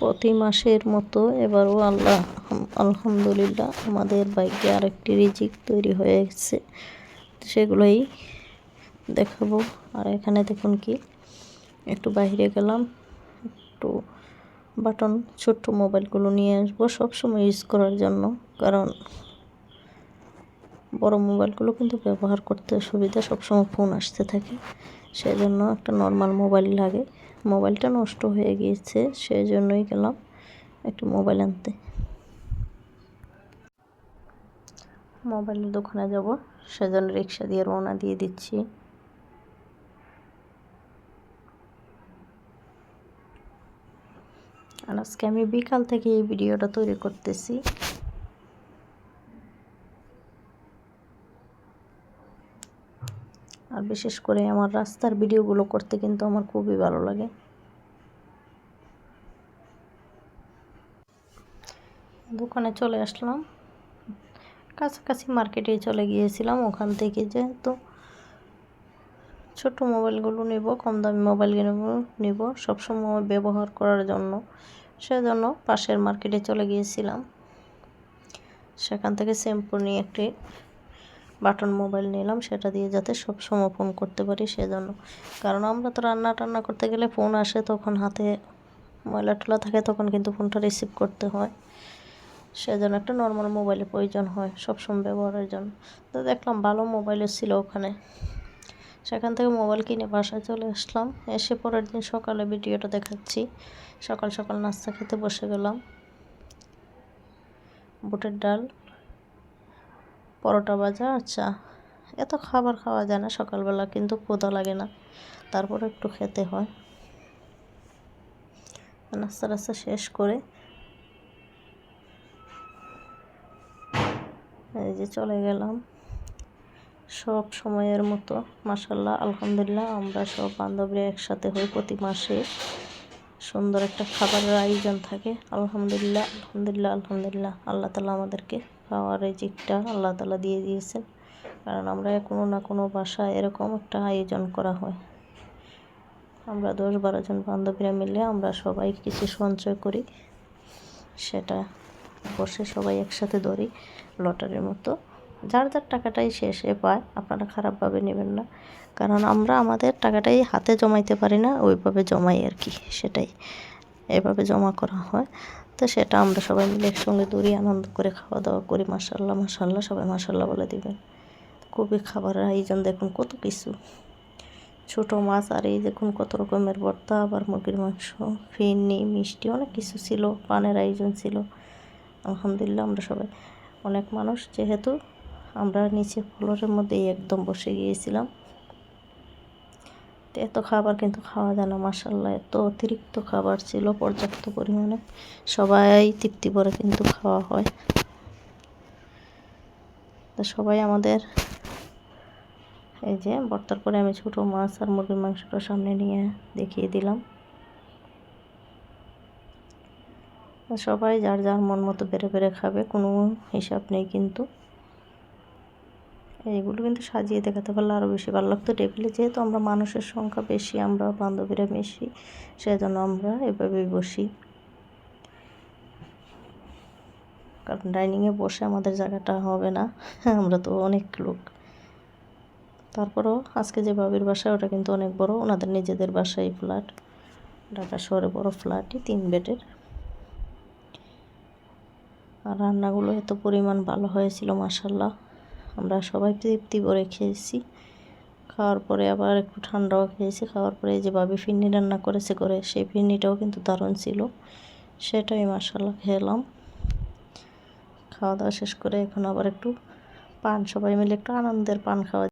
প্রতি মাসের মতো এবারও আল্লাহ, আলহামদুলিল্লাহ আমাদের বাইকে আরেকটি রিজিক তৈরি হয়ে গেছে সেগুলোই দেখাবো। আর এখানে দেখুন কি, একটু বাইরে গেলাম, একটু বাটন, ছোট্ট মোবাইলগুলো নিয়ে আসব সবসময় ইউজ করার জন্য। কারণ বড় মোবাইলগুলো কিন্তু ব্যবহার করতে সুবিধা, সবসময় ফোন আসতে থাকে। সেই জন্য একটা নর্মাল মোবাইল লাগে। মোবাইলটা নষ্ট হয়ে গিয়েছে, সেই জন্যই গেলাম একটু মোবাইল আনতে। মোবাইলের দোকানে যাব, সেজন্য রিক্সা দিয়ে রওনা দিয়ে দিচ্ছি। আর আজকে আমি বিকাল থেকে এই ভিডিওটা তৈরি করতেছি। আর বিশেষ করে আমার রাস্তার ভিডিওগুলো করতে কিন্তু আমার খুবই ভালো লাগে। দোকানে চলে আসলাম। কাছাকাছি মার্কেটে চলে গিয়েছিলাম। ওখান থেকে যেহেতু ছোট মোবাইলগুলো নেব, কম দামি মোবাইল নেব নেব। সবসময় ব্যবহার করার জন্য। সেজন্য পাশের মার্কেটে চলে গিয়েছিলাম। সেখান থেকে শ্যাম্পু নিয়ে একটি বাটন মোবাইল নিলাম, সেটা দিয়ে যাতে সব সময় ফোন করতে পারি সেজন্য। কারণ আমরা তো রান্না টান্না করতে গেলে ফোন আসে তখন হাতে ময়লা টলা থাকে তখন কিন্তু ফোনটা রিসিভ করতে হয়। সেজন্য একটা নর্মাল মোবাইলের প্রয়োজন হয় সবসময় ব্যবহারের জন্য। তো দেখলাম ভালো মোবাইলও ছিল ওখানে। সেখান থেকে মোবাইল কিনে বাসায় চলে আসলাম। এসে পরের দিন সকালে ভিডিওটা দেখাচ্ছি। সকাল সকাল নাস্তা খেতে বসে গেলাম। বুটের ডাল। পরোটা ভাজা আচ্ছা এত খাবার খাওয়া যায় না সকালবেলা, কিন্তু ক্ষুধা লাগে না। তারপরে একটু খেতে হয়। নাস্তা টাস্তা শেষ করে এই যে চলে গেলাম। সব সময়ের মতো মাসাল্লাহ আলহামদুলিল্লাহ, আমরা সব বান্ধবীরা একসাথে হই প্রতি মাসে। সুন্দর একটা খাবারের আয়োজন থাকে। আলহামদুলিল্লাহ আলহামদুলিল্লাহ আলহামদুলিল্লাহ, আল্লাহ তালা আমাদেরকে খাওয়ার এই জিকটা আল্লাহ তালা দিয়ে দিয়েছেন। কারণ আমরা কোনো না কোনো বাসায় এরকম একটা আয়োজন করা হয়। আমরা দশ বারো জন বান্ধবীরা মিলে আমরা সবাই কিছু সঞ্চয় করি। সেটা বসে সবাই একসাথে ধরি লটারির মতো। যার যার টাকাটাই শেষে পায়, আপনারা খারাপভাবে নেবেন না। কারণ আমরা আমাদের টাকাটাই হাতে জমাইতে পারি না, ওইভাবে জমাই আর কি, সেটাই। এভাবে জমা করা হয়। তো সেটা আমরা সবাই মিলে একসঙ্গে দৌড়ি আনন্দ করে খাওয়া দাওয়া করি। মাসাল্লাহ মাসাল্লাহ সবাই মাসাল্লাহ বলে দেবেন। খুবই খাবারের আয়োজন দেখুন কত কিছু। ছোটো মাছ আর এই দেখুন কত রকমের ভর্তা, আবার মুরগির মাংস, ফিরনি, মিষ্টি, অনেক কিছু ছিল, পানের আয়োজন ছিল। আলহামদুলিল্লাহ আমরা সবাই অনেক মানুষ। যেহেতু আমরা নিচে ফ্লোরের মধ্যেই একদম বসে গিয়েছিলাম। এত খাবার কিন্তু খাওয়া যায় না মাসাল্লাহ এত অতিরিক্ত খাবার ছিল পর্যাপ্ত পরিমাণে। সবাই তৃপ্তি করে কিন্তু খাওয়া হয়। তো সবাই আমাদের এই যে বর্তার পরে আমি ছোটো মাছ আর মুরগির মাংসটা সামনে নিয়ে দেখিয়ে দিলাম। সবাই যার যার মন মতো বেড়ে বেড়ে খাবে, কোনো হিসাব নেই কিন্তু। এইগুলো কিন্তু সাজিয়ে দেখাতে পারলে আরও বেশি ভালো লাগতো। টেবিলে যেহেতু আমরা মানুষের সংখ্যা বেশি, আমরা বান্ধবীরা বেশি, সেজন্য আমরা এভাবেই বসি। কারণ ডাইনিংয়ে বসে আমাদের জায়গাটা হবে না, আমরা তো অনেক লোক। তারপরেও আজকে যে বাবির বাসা, ওটা কিন্তু অনেক বড়, ওনাদের নিজেদের বাসায় ফ্ল্যাট। ঢাকা শহরে বড় ফ্ল্যাটই, তিন বেডের। আর রান্নাগুলো এত পরিমাণ ভালো হয়েছিল মাসাল্লাহ আমরা সবাই তৃপ্তি করে খেয়েছি। খাওয়ার পরে আবার একটু ঠান্ডাও খেয়েছি। খাওয়ার পরে যে বাবি ফিরনি রান্না করেছে করে সেই ফিরনিটাও কিন্তু দারুণ ছিল। সেটাই মাসাল্লাহ খেলাম। খাওয়া দাওয়া শেষ করে এখন আবার একটু পান, সবাই মিলে একটু আনন্দের পান খাওয়া